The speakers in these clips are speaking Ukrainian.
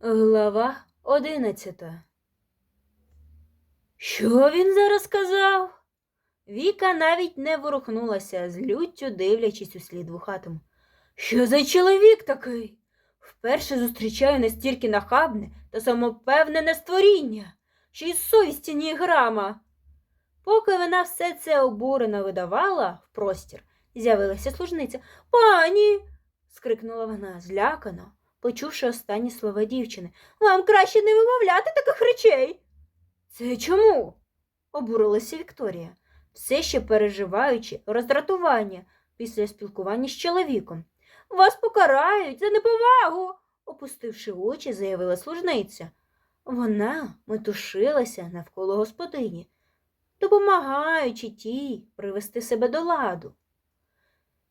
Глава одинадцята. Що він зараз сказав? Віка навіть не ворухнулася, з люттю дивлячись у слід вухатому. Що за чоловік такий? Вперше зустрічаю настільки нахабне та самопевнене створіння, що й совісті ні грама. Поки вона все це обурено видавала в простір, з'явилася служниця. Пані. скрикнула вона злякано, почувши останні слова дівчини. Вам краще не вимовляти таких речей. Це чому? обурилася Вікторія, все ще переживаючи роздратування після спілкування з чоловіком. Вас покарають за неповагу, опустивши очі, заявила служниця. Вона метушилася навколо господині, допомагаючи тій привести себе до ладу.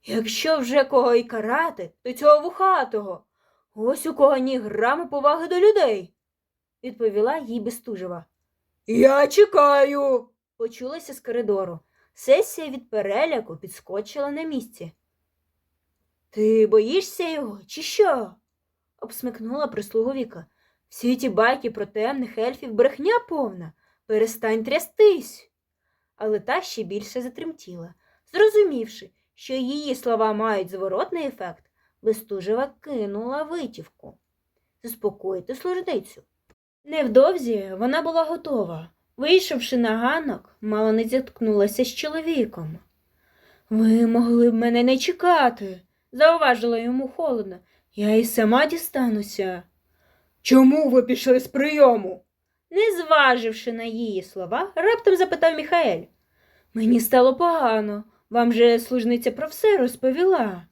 Якщо вже кого й карати, то цього вухатого. Ось у кого ні граму поваги до людей, відповіла їй Бестужева. Я чекаю. почулося з коридору. Сесія від переляку підскочила на місці. Ти боїшся його, чи що? обсмикнула прислугу Віка. Всі ті байки про темних ельфів брехня повна. Перестань трястись. Але та ще більше затремтіла, зрозумівши, що її слова мають зворотний ефект, Бестужева кинула витівку. Заспокоїти служницю. Невдовзі вона була готова. Вийшовши на ганок, мало не зіткнулася з чоловіком. Ви могли б мене не чекати, зауважила йому холодно. Я і сама дістануся. Чому ви пішли з прийому? Не зваживши на її слова, раптом запитав Міхаель. Мені стало погано. Вам же служниця про все розповіла.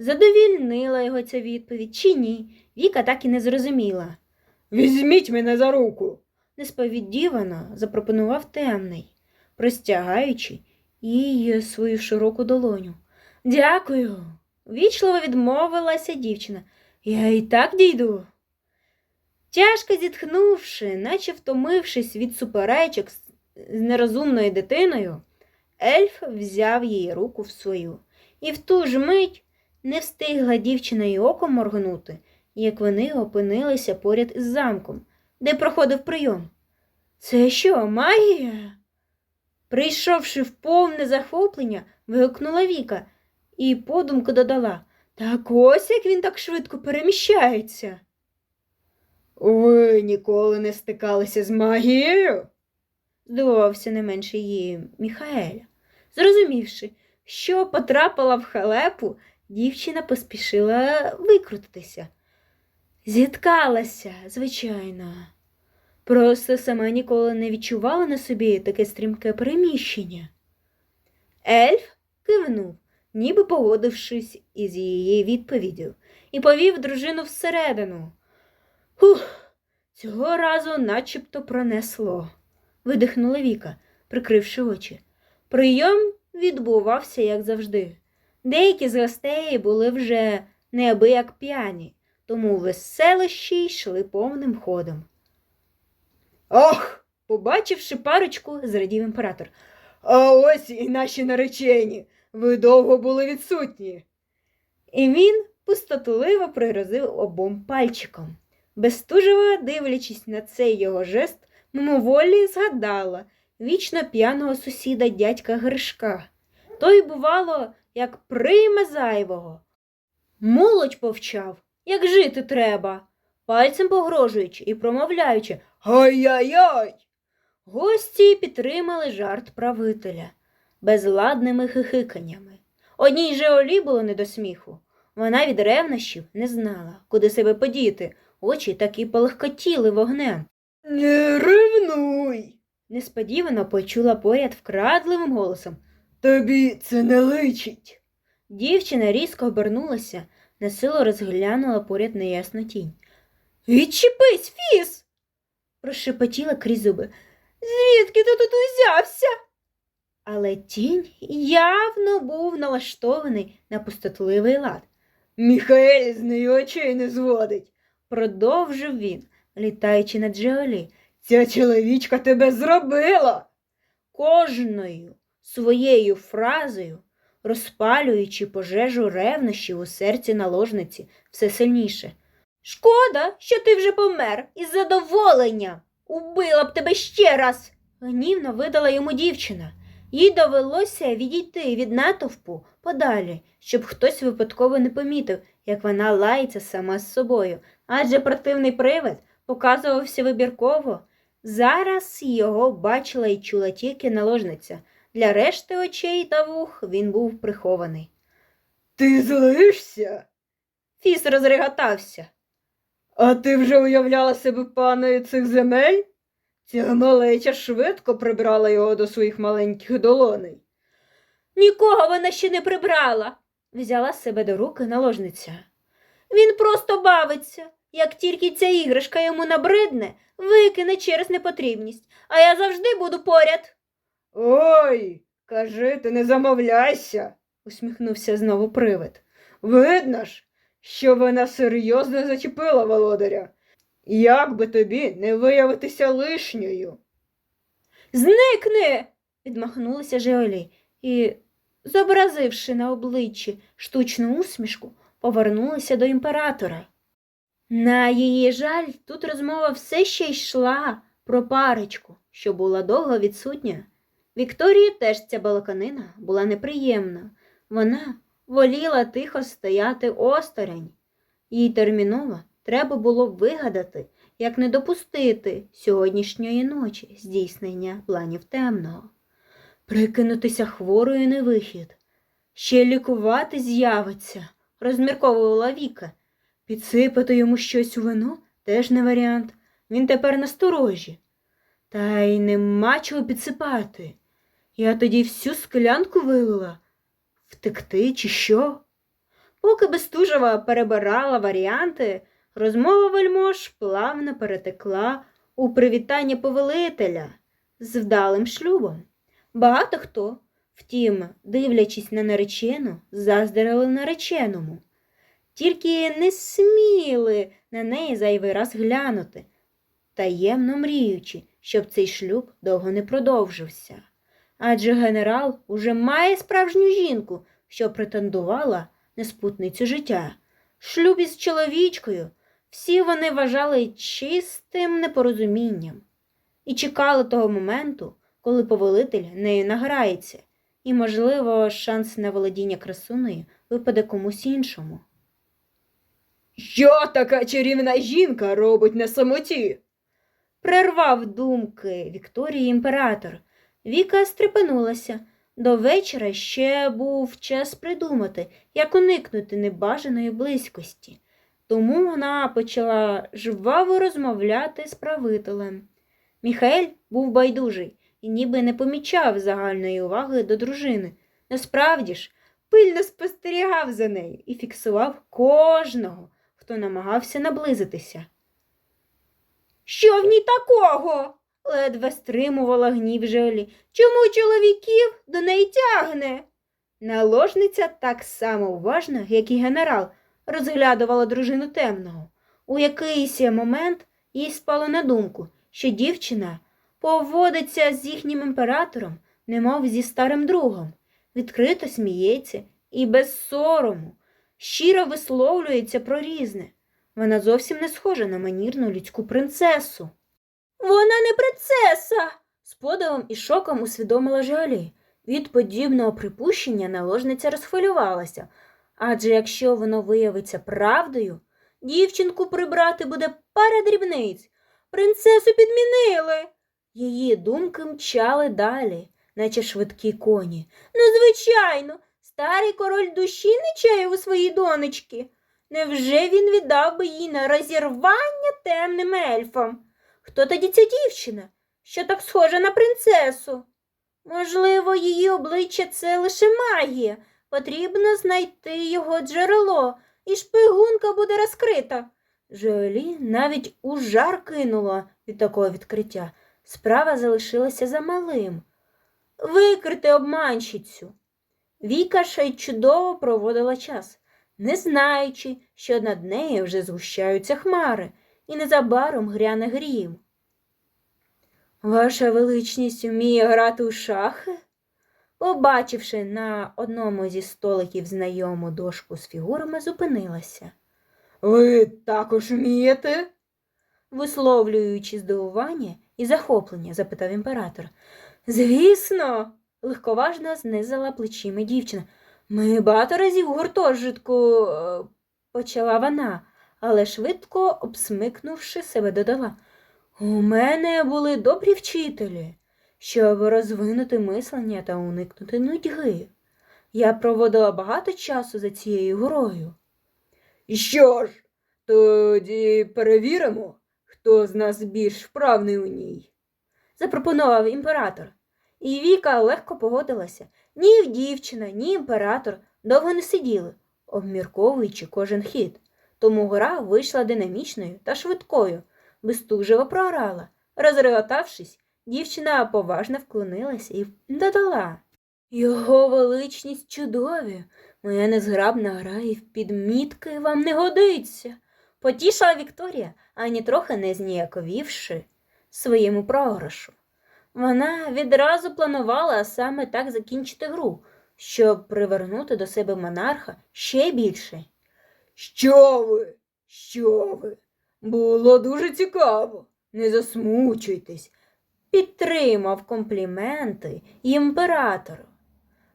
Задовільнила його ця відповідь чи ні, Віка так і не зрозуміла. Візьміть мене за руку, несповіддівано запропонував темний, простягаючи їй свою широку долоню. Дякую. Вічливо відмовилася дівчина. Я і так дійду. Тяжко зітхнувши, наче втомившись від суперечок з нерозумною дитиною, ельф взяв її руку в свою, і в ту ж мить не встигла дівчина й оком моргнути, як вони опинилися поряд із замком, де проходив прийом. Це що, магія? Прийшовши в повне захоплення, вигукнула Віка і подумки додала Так ось як він так швидко переміщається. Ви ніколи не стикалися з магією? здивувався не менше її Міхаеля. Зрозумівши, що потрапила в халепу, дівчина поспішила викрутитися. Зіткалася, звичайно. Просто сама ніколи не відчувала на собі таке стрімке переміщення. Ельф кивнув, ніби погодившись із її відповіддю, і повів дружину всередину. Хух, цього разу начебто пронесло, видихнула Віка, прикривши очі. Прийом відбувався, як завжди. Деякі з гостей були вже неабияк п'яні, тому веселощі йшли повним ходом. Ох, побачивши парочку, зрадів імператор. А ось і наші наречені. Ви довго були відсутні. І він пустотливо пригрозив обом пальчиком. Бестужева, дивлячись на цей його жест, мимоволі згадала вічно п'яного сусіда дядька Гришка. Той, бувало, як прийме зайвого. Молодь повчав, як жити треба, пальцем погрожуючи і промовляючи Ай-яй-яй. Гості підтримали жарт правителя безладними хихиканнями. Одній же Олі було не до сміху. Вона від ревнощів не знала, куди себе подіти, очі так і полегкотіли вогнем. Не ревнуй. несподівано почула поряд вкрадливим голосом. Тобі це не личить. Дівчина різко обернулася, насилу розглянула поряд неясну тінь. Відчепись, фіс. прошепотіла крізь зуби. Звідки ти тут узявся? Але тінь явно був налаштований на пустотливий лад. Міхаель з неї очей не зводить, продовжив він, літаючи над Джеолі. Ця чоловічка тебе зробила. Кожною своєю фразою, розпалюючи пожежу ревнощів у серці наложниці все сильніше. Шкода, що ти вже помер із задоволення. Убила б тебе ще раз. Гнівно видала йому дівчина. Їй довелося відійти від натовпу подалі, щоб хтось випадково не помітив, як вона лається сама з собою, адже противний привид показувався вибірково. Зараз його бачила і чула тільки наложниця. Для решти очей та вух він був прихований. Ти злишся? Фіс розреготався. А ти вже уявляла себе паною цих земель? Ця малеча швидко прибрала його до своїх маленьких долоней. Нікого вона ще не прибрала, взяла себе до руки наложниця. Він просто бавиться. Як тільки ця іграшка йому набридне, викине через непотрібність, а я завжди буду поряд. Ой, кажи, ти не замовляйся, усміхнувся знову привид. Видно ж, що вона серйозно зачепила володаря. Як би тобі не виявитися лишньою? Зникни. відмахнулася Жеолі і, зобразивши на обличчі штучну усмішку, повернулася до імператора. На її жаль, тут розмова все ще йшла про парочку, що була довго відсутня. Вікторії теж ця балаканина була неприємна. Вона воліла тихо стояти осторонь. Їй терміново треба було вигадати, як не допустити сьогоднішньої ночі здійснення планів темного. Прикинутися хворою не вихід. Ще лікувати з'явиться, розмірковувала Віка. Підсипати йому щось у вино теж не варіант. Він тепер насторожі. Та й нема чого підсипати. Я тоді всю склянку вилила. Втекти чи що? Поки Бестужева перебирала варіанти, розмова вельмож плавно перетекла у привітання повелителя з вдалим шлюбом. Багато хто, втім, дивлячись на наречену, заздрили нареченому. Тільки не сміли на неї зайвий раз глянути, таємно мріючи, щоб цей шлюб довго не продовжився. Адже генерал уже має справжню жінку, що претендувала на спутницю життя. Шлюб із чоловічкою всі вони вважали чистим непорозумінням і чекали того моменту, коли повелитель нею награється, і, можливо, шанс на володіння красунею випаде комусь іншому. Що така чарівна жінка робить на самоті? Прервав думки Вікторії імператор. Віка стрепенулася. До вечора ще був час придумати, як уникнути небажаної близькості. Тому вона почала жваво розмовляти з правителем. Міхаель був байдужий і ніби не помічав загальної уваги до дружини. Насправді ж, пильно спостерігав за нею і фіксував кожного, хто намагався наблизитися. Що в ній такого? Ледве стримувала гнів Желі. Чому чоловіків до неї тягне? Наложниця так само уважно, як і генерал, розглядувала дружину темного. У якийсь момент їй спало на думку, що дівчина поводиться з їхнім імператором, немов зі старим другом, відкрито сміється і без сорому, щиро висловлюється про різне. Вона зовсім не схожа на манірну людську принцесу. Вона не принцеса. з подивом і шоком усвідомила Жалі. Від подібного припущення наложниця розхвилювалася, адже якщо воно виявиться правдою, дівчинку прибрати буде пара дрібниць. Принцесу підмінили. Її думки мчали далі, наче швидкі коні. Ну, звичайно, старий король душі не чаяв у своїй донечки. Невже він віддав би її на розірвання темним ельфам? Хто тоді ця дівчина, що так схожа на принцесу? Можливо, її обличчя це лише магія. Потрібно знайти його джерело, і шпигунка буде розкрита. Жолі навіть у жар кинула від такого відкриття. Справа залишилася за малим. Викрити обманщицю. Віка ще й чудово проводила час, не знаючи, що над нею вже згущаються хмари, і незабаром гряне грім. Ваша величність вміє грати у шахи? Побачивши на одному зі столиків знайому дошку з фігурами, зупинилася. Ви також вмієте? Висловлюючи здивування і захоплення, запитав імператор. Звісно, легковажно знизила плечима дівчина. Ми багато разів гуртожитку, е, почала вона, але швидко обсмикнувши себе, додала. У мене були добрі вчителі, щоб розвинути мислення та уникнути нудьги. Я проводила багато часу за цією горою. Що ж, тоді перевіримо, хто з нас більш вправний у ній. запропонував імператор. І Віка легко погодилася. Ні дівчина, ні імператор довго не сиділи, обмірковуючи кожен хід. Тому гора вийшла динамічною та швидкою, безтужево програла. Розреготавшись, дівчина поважно вклонилася і додала. Його величність чудові, моя незграбна гра і в підмітки вам не годиться. Потішила Вікторія, ані трохи не зніяковівши своєму програшу. Вона відразу планувала саме так закінчити гру, щоб привернути до себе монарха ще більше. Що ви? Що ви? Було дуже цікаво. Не засмучуйтесь. Підтримав компліменти імператор.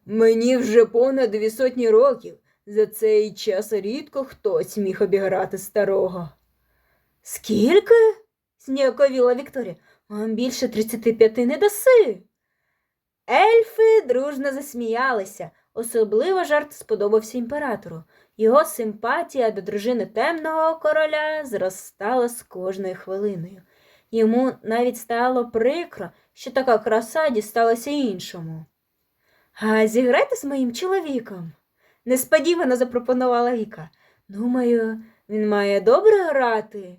Мені вже понад дві сотні років. За цей час рідко хтось міг обіграти старого. Скільки? зніяковіла Вікторія. Вам більше 35 не даси. Ельфи дружно засміялися. Особливо жарт сподобався імператору. Його симпатія до дружини темного короля зростала з кожною хвилиною. Йому навіть стало прикро, що така краса дісталася іншому. А зіграйте з моїм чоловіком, несподівано запропонувала Віка. Думаю, він має добре грати.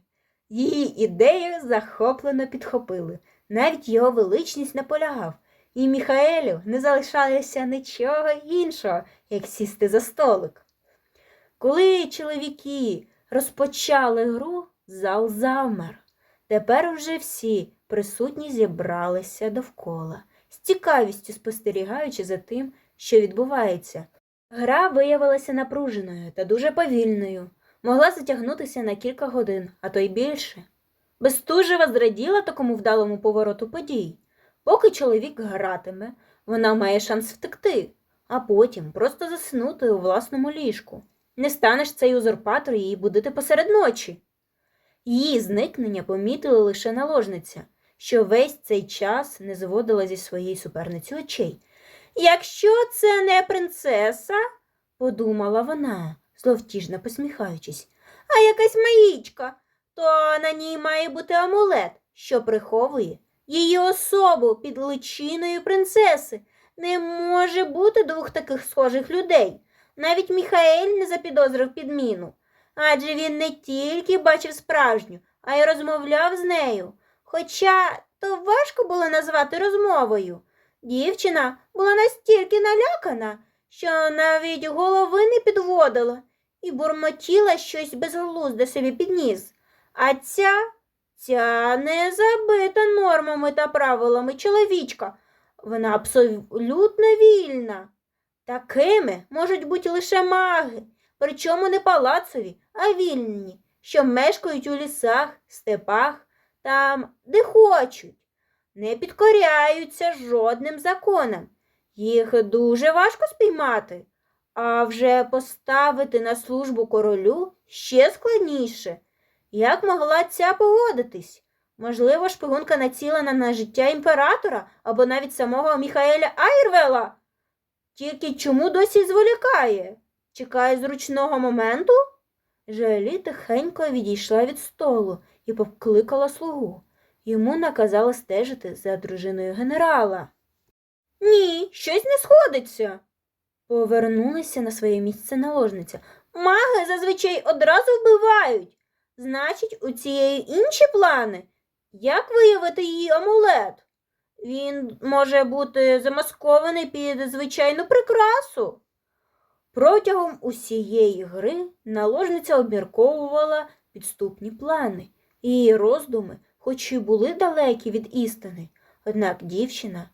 Її ідею захоплено підхопили. Навіть його величність наполягав, і Міхаелю не залишалося нічого іншого, як сісти за столик. Коли чоловіки розпочали гру, зал завмер. Тепер вже всі присутні зібралися довкола, з цікавістю спостерігаючи за тим, що відбувається. Гра виявилася напруженою та дуже повільною, могла затягнутися на кілька годин, а то й більше. Бестужева зраділа такому вдалому повороту подій. Поки чоловік гратиме, вона має шанс втекти, а потім просто заснути у власному ліжку. Не станеш цей узурпатор її будити посеред ночі. Її зникнення помітила лише наложниця, що весь цей час не зводила зі своєї суперниці очей. Якщо це не принцеса, подумала вона, зловтіжно посміхаючись, а якась маїчка, то на ній має бути амулет, що приховує її особу під личиною принцеси. Не може бути двох таких схожих людей. Навіть Міхаель не запідозрив підміну. Адже він не тільки бачив справжню, а й розмовляв з нею. Хоча то важко було назвати розмовою. Дівчина була настільки налякана, що навіть голови не підводила і бурмотіла щось безглузде собі під ніс. А ця, ця не забита нормами та правилами чоловічка. Вона абсолютно вільна. Такими можуть бути лише маги, причому не палацові, а вільні, що мешкають у лісах, степах, там, де хочуть, не підкоряються жодним законам. Їх дуже важко спіймати, а вже поставити на службу королю ще складніше. Як могла ця погодитись? Можливо, шпигунка націлена на життя імператора або навіть самого Міхаеля Айрвела? Тільки чому досі зволікає? Чекає зручного моменту? Жалі тихенько відійшла від столу і покликала слугу. Йому наказали стежити за дружиною генерала. Ні, щось не сходиться. Повернулася на своє місце наложниця. Маги зазвичай одразу вбивають. Значить, у цієї інші плани. Як виявити її амулет? Він може бути замаскований під звичайну прикрасу. Протягом усієї гри наложниця обмірковувала підступні плани. Її роздуми, хоч і були далекі від істини, однак дівчина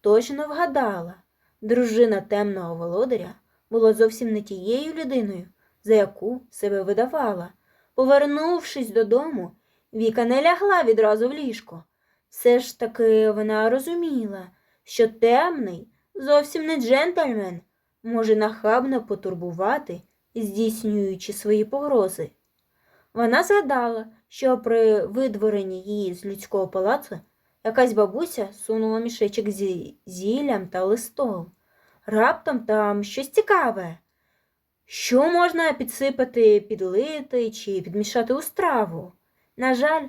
точно вгадала, дружина темного володаря була зовсім не тією людиною, за яку себе видавала. Повернувшись додому, Віка не лягла відразу в ліжко. Все ж таки вона розуміла, що темний, зовсім не джентльмен, може нахабно потурбувати, здійснюючи свої погрози. Вона згадала, що при видворенні її з людського палацу якась бабуся сунула мішечок зі зіллям та листом. Раптом там щось цікаве. Що можна підсипати, підлити чи підмішати у страву? На жаль,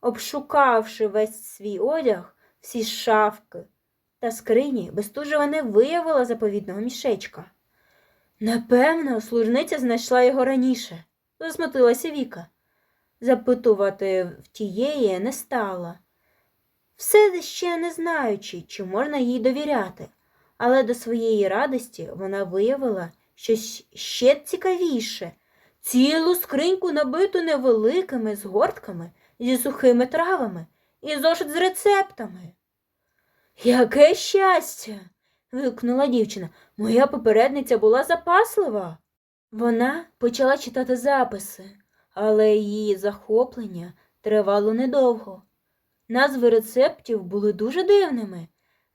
обшукавши весь свій одяг, всі шафки та скрині, Бестужева не виявила заповідного мішечка. Напевно, служниця знайшла його раніше, засмутилася Віка. Запитувати в тієї не стала. Все ще не знаючи, чи можна їй довіряти, але до своєї радості вона виявила щось ще цікавіше цілу скриньку набиту невеликими згортками зі сухими травами і зошит з рецептами. Яке щастя. вигукнула дівчина. Моя попередниця була запаслива. Вона почала читати записи, але її захоплення тривало недовго. Назви рецептів були дуже дивними: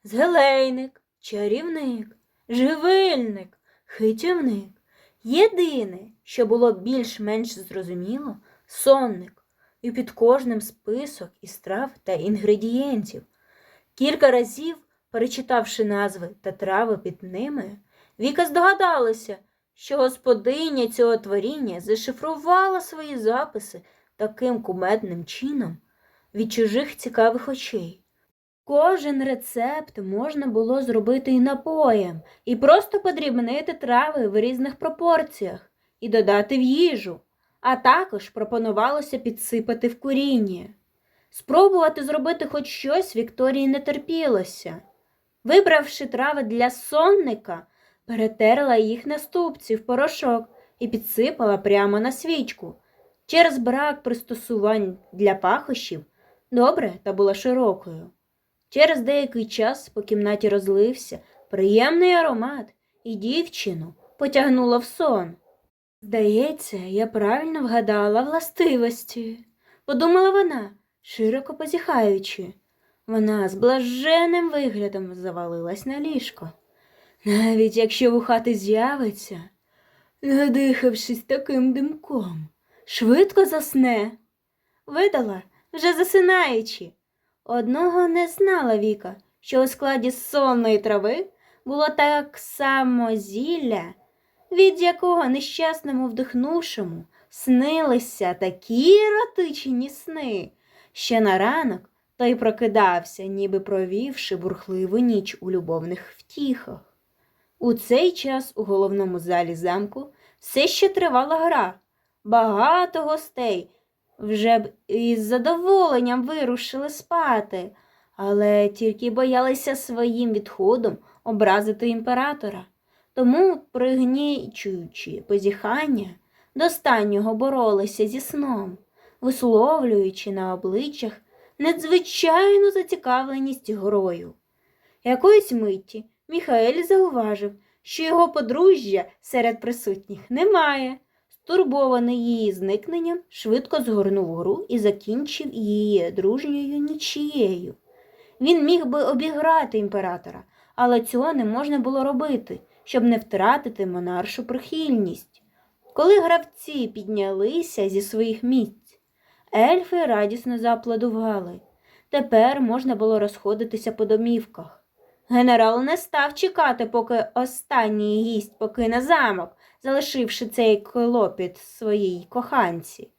згелейник, чарівник, живильник, хитівник. Єдине, що було більш-менш зрозуміло, сонник, і під кожним список із трав та інгредієнтів. Кілька разів, перечитавши назви та трави під ними, Віка здогадалася, що господиня цього творіння зашифрувала свої записи таким кумедним чином від чужих цікавих очей. Кожен рецепт можна було зробити і напоєм, і просто подрібнити трави в різних пропорціях і додати в їжу, а також пропонувалося підсипати в куріння. Спробувати зробити хоч щось Вікторії не терпілося. Вибравши трави для сонника, перетерла їх на ступці в порошок і підсипала прямо на свічку. Через брак пристосувань для пахощів добре та була широкою. Через деякий час по кімнаті розлився приємний аромат, і дівчину потягнуло в сон. Здається, я правильно вгадала властивості, подумала вона, широко позіхаючи. Вона з блаженним виглядом завалилась на ліжко. Навіть якщо в у хати з'явиться, надихавшись таким димком, швидко засне. Видала, вже засинаючи. Одного не знала Віка, що у складі сонної трави було так само зілля, від якого нещасному вдихнувшому снилися такі еротичні сни, що на ранок той прокидався, ніби провівши бурхливу ніч у любовних втіхах. У цей час у головному залі замку все ще тривала гра. Багато гостей вже б із задоволенням вирушили спати, але тільки боялися своїм відходом образити імператора. Тому, пригнічуючи позіхання, до останнього боролися зі сном, висловлюючи на обличчях надзвичайну зацікавленість грою. Якоїсь миті Міхаель зауважив, що його подружжя серед присутніх немає. Стурбований її зникненням, швидко згорнув гру і закінчив її дружньою нічією. Він міг би обіграти імператора, але цього не можна було робити, щоб не втратити монаршу прихильність. Коли гравці піднялися зі своїх місць, ельфи радісно зааплодували. Тепер можна було розходитися по домівках. Генерал не став чекати, поки останній гість покине замок, залишивши цей клопіт своїй коханці.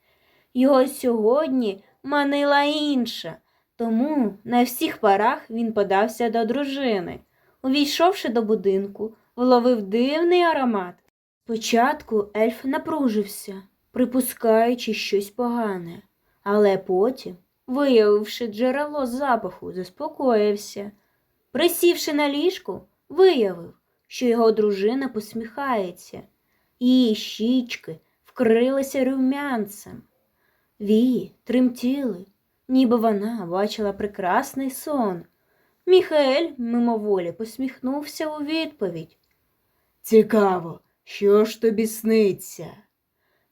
Його сьогодні манила інша, тому на всіх парах він подався до дружини. Увійшовши до будинку, вловив дивний аромат. Спочатку ельф напружився, припускаючи щось погане, але потім, виявивши джерело запаху, заспокоївся. Присівши на ліжку, виявив, що його дружина посміхається, її щічки вкрилися рум'янцем. Вії тремтіли, ніби вона бачила прекрасний сон. Міхаель мимоволі посміхнувся у відповідь. Цікаво, що ж тобі сниться?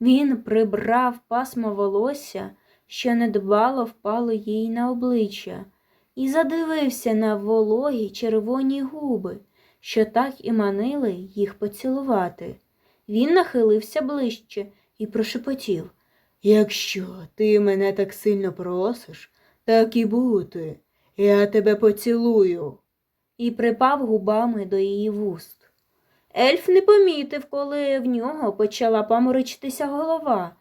Він прибрав пасмо волосся, що недбало впало їй на обличчя, і задивився на вологі червоні губи, що так і манили їх поцілувати. Він нахилився ближче і прошепотів. Якщо ти мене так сильно просиш, так і бути. Я тебе поцілую. і припав губами до її вуст. Ельф не помітив, коли в нього почала паморочитися голова.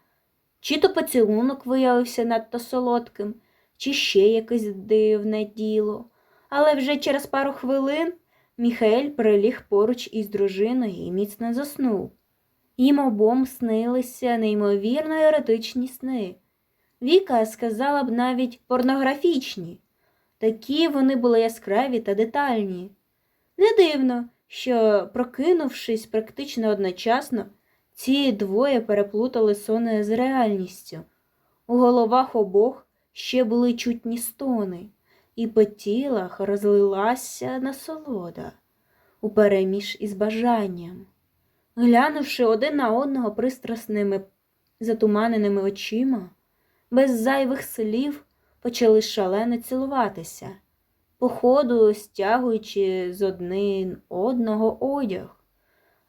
Чи то поцілунок виявився надто солодким, чи ще якесь дивне діло. Але вже через пару хвилин Міхаель приліг поруч із дружиною і міцно заснув. Їм обом снилися неймовірно еротичні сни. Віка сказала б навіть порнографічні. Такі вони були яскраві та детальні. Не дивно, що, прокинувшись практично одночасно, ці двоє переплутали сон з реальністю. У головах обох ще були чутні стони, і по тілах розлилася насолода упереміж із бажанням. Глянувши один на одного пристрасними затуманеними очима, без зайвих слів почали шалено цілуватися, по ходу стягуючи з один одного одяг.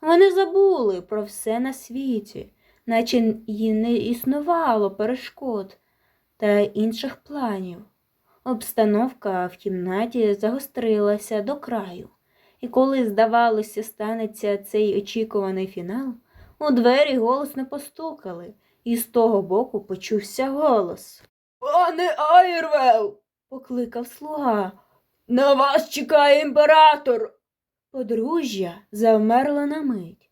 Вони забули про все на світі, наче й не існувало перешкод та інших планів. Обстановка в кімнаті загострилася до краю, і коли, здавалося, станеться цей очікуваний фінал, у двері голосно постукали, і з того боку почувся голос. Пане Айрвел, Покликав слуга. На вас чекає імператор. Подружжя завмерло на мить,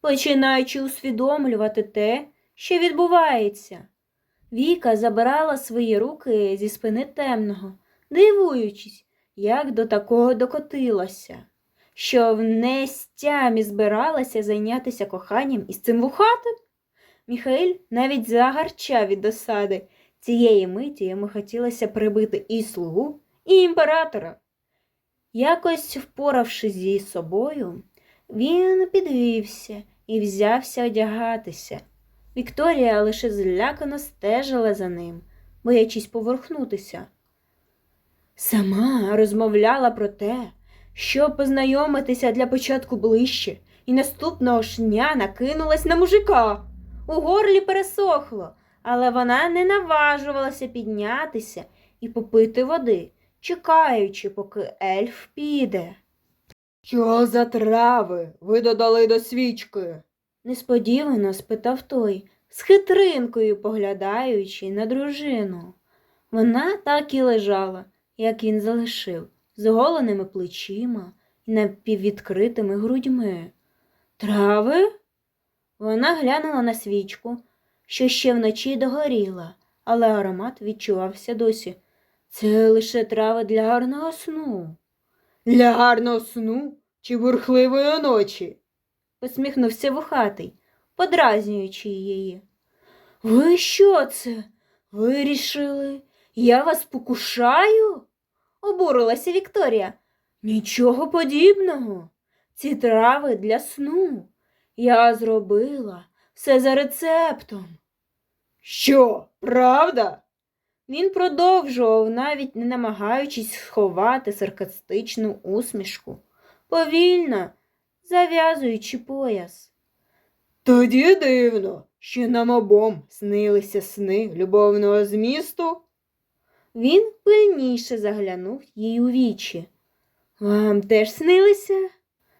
починаючи усвідомлювати те, що відбувається. Віка забирала свої руки зі спини темного, дивуючись, як до такого докотилася, що в нестямі збиралася зайнятися коханням із цим вухатим. Міхаїль навіть загарчав від досади. Цієї миті йому хотілося прибити і слугу, і імператора. Якось впоравшись зі собою, він підвівся і взявся одягатися. Вікторія лише злякано стежила за ним, боячись поверхнутися. Сама розмовляла про те, щоб познайомитися для початку ближче, і наступного ж дня накинулась на мужика. У горлі пересохло, але вона не наважувалася піднятися і попити води, чекаючи, поки ельф піде. Що за трави ви додали до свічки? Несподівано спитав той, з хитринкою поглядаючи на дружину. Вона так і лежала, як він залишив, з оголеними плечима і напіввідкритими грудьми. Трави? Вона глянула на свічку, що ще вночі догоріла, але аромат відчувався досі. Це лише трави для гарного сну. Для гарного сну чи бурхливої ночі? посміхнувся вухатий, подразнюючи її. Ви що це? Вирішили? Я вас покушаю? обурилася Вікторія. Нічого подібного. Ці трави для сну. Я зробила все за рецептом. Що, правда? Він продовжував, навіть не намагаючись сховати саркастичну усмішку, повільно зав'язуючи пояс. Тоді дивно, що нам обом снилися сни любовного змісту. Він пильніше заглянув їй у вічі. Вам теж снилися?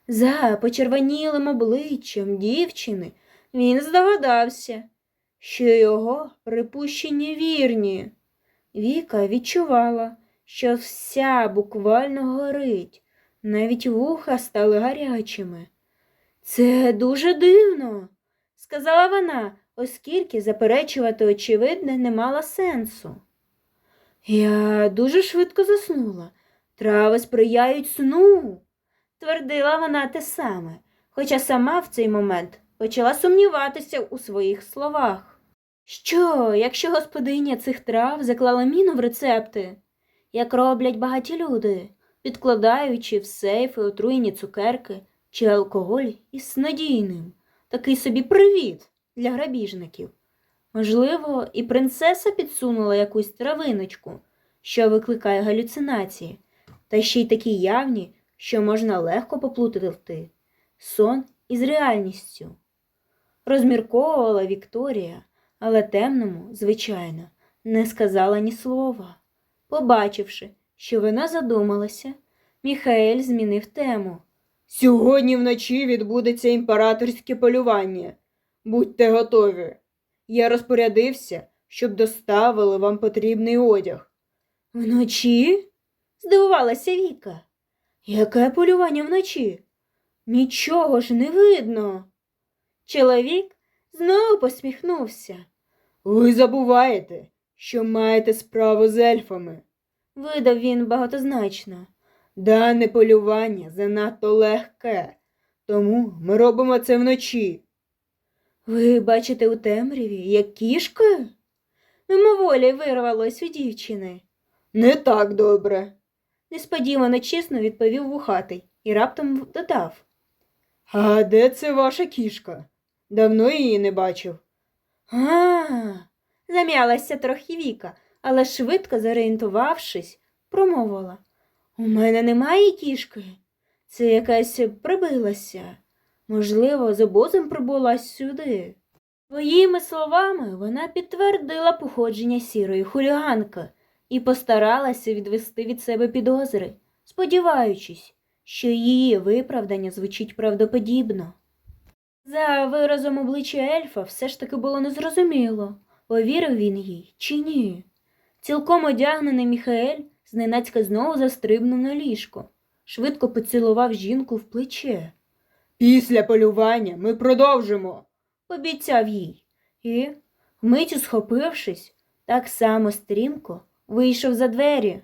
За почервонілим обличчям дівчини він здогадався, що його припущення вірні. Віка відчувала, що вся буквально горить, навіть вуха стали гарячими. Це дуже дивно, сказала вона, оскільки заперечувати очевидне не мало сенсу. Я дуже швидко заснула. Трави сприяють сну, твердила вона те саме, хоча сама в цей момент почала сумніватися у своїх словах. Що, якщо господиня цих трав заклала міну в рецепти, як роблять багаті люди, підкладаючи в сейфи отруєні цукерки чи алкоголь із снодійним, такий собі привіт. для грабіжників. Можливо, і принцеса підсунула якусь травиночку, що викликає галюцинації, та ще й такі явні, що можна легко поплутати сон із реальністю. Розмірковувала Вікторія, але темному, звичайно, не сказала ні слова. Побачивши, що вона задумалася, Міхаель змінив тему. Сьогодні вночі відбудеться імператорське полювання. Будьте готові. Я розпорядився, щоб доставили вам потрібний одяг. Вночі? здивувалася Віка. Яке полювання вночі? Нічого ж не видно. Чоловік знову посміхнувся. Ви забуваєте, що маєте справу з ельфами. Видав він багатозначно. Дане полювання занадто легке, тому ми робимо це вночі. Ви бачите у темряві, як кішка? Мимоволі вирвалось у дівчини. Не так добре. Несподівано чесно відповів вухатий і раптом додав. А де це ваша кішка? Давно її не бачив. А, зам'ялася трохи Віка, але швидко зорієнтувавшись, промовила. У мене немає кішки. Це якась прибилася. Можливо, з обозом прибула сюди. Своїми словами вона підтвердила походження сірої хуліганки і постаралася відвести від себе підозри, сподіваючись, що її виправдання звучить правдоподібно. За виразом обличчя ельфа все ж таки було незрозуміло, повірив він їй чи ні. Цілком одягнений Міхаель зненацька знову застрибнув на ліжко, швидко поцілував жінку в плече, Після полювання ми продовжимо. обіцяв їй, і, вмить схопившись, так само стрімко вийшов за двері.